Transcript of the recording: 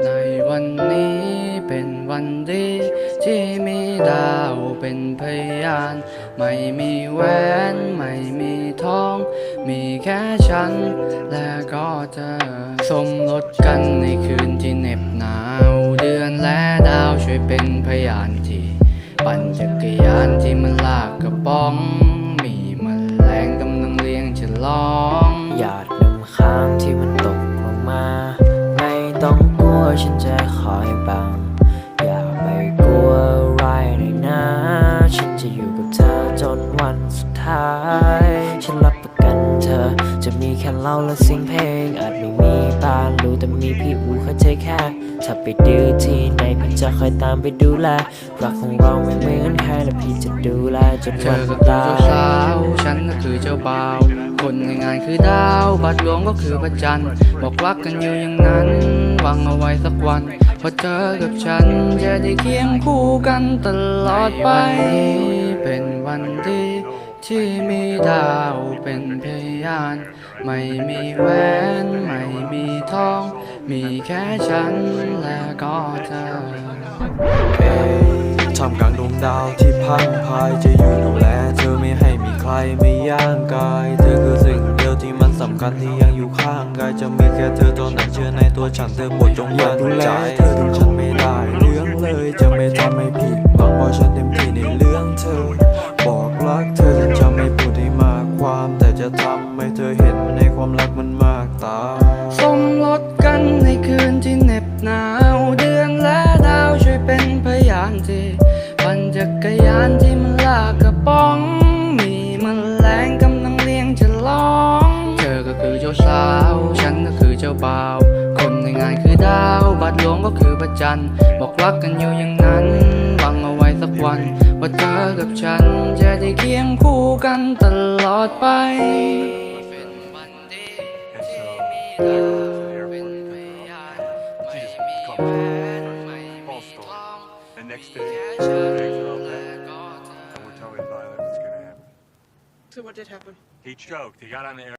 ในวันนี้เป็นวันดี ที่มีดาวเป็นพยาน ไม่มีแหวนไม่มีทอง มีแค่ฉัน และก็เธอสมรสกันในคืนที่เหน็บหนาว เดือนและดาวช่วยเป็นพยานที่ ปั่นจักรยานที่มันลากกระป๋อง ก แค่เราและเสียงเพลง อาจไม่มีบ้านรู้แต่มีพี่อูคอยเทคแค่ ถ้าไปดื้อที่ไหนพี่จะคอยตามไปดูแล รักของเราไม่เหมือนใครและพี่จะดูแลจนเธวัอนก็คือตาเจ้าย สาวฉันก็คือเจ้าบ่าว คนในงานคือดาว บัตรหลวงก็คือพระจันทร์ บอกรักกันอยู่อย่างนั้น หวังเอาไว้สักวัน พอเจอกับฉันจะได้เคียงคู่กันตลอดไป เป็นวันดี ที่มีดาวเป็นพยาน ไม่มีแหวนไม่มีทอง มีแค่ฉันและก็เธอทำกลางดวงดาวที่พังพายจะอยู่ดูแลเธอไม่ให้มีใครไม่ย่างกาย เธอคือสิ่งเดียวที่มันสำคัญที่ยังอยู่ข้างกายจะมีแค่เธอเท่านั้นเชื่อในตัวฉันเธอโปรดจงมั่นใจเธอดูฉันไม่ได้เรื่องเลยจะไม่ทำให้ผิดหวังเพราะฉันเต็มที่ใน มากตาสมรสกันในคืนที่เหน็บหนาว เดือนและดาวช่วยเป็นพยานที่ปั่นจักรยานที่มันลากกระป๋อง มีมันแมลงกำลังเลี้ยงฉลอง เธอก็คือเจ้าสาว ฉันก็คือเจ้าบ่าว คนในงานคือดาว บัตรหลวงก็คือพระจัน บอกรักกันอยู่อย่างนั้นหวังเอาไว้สักวันว่าเธอกับฉันจะได้เคียงคู่กันตลอดไป What's going to happen? So what did happen? He choked. He got on the air.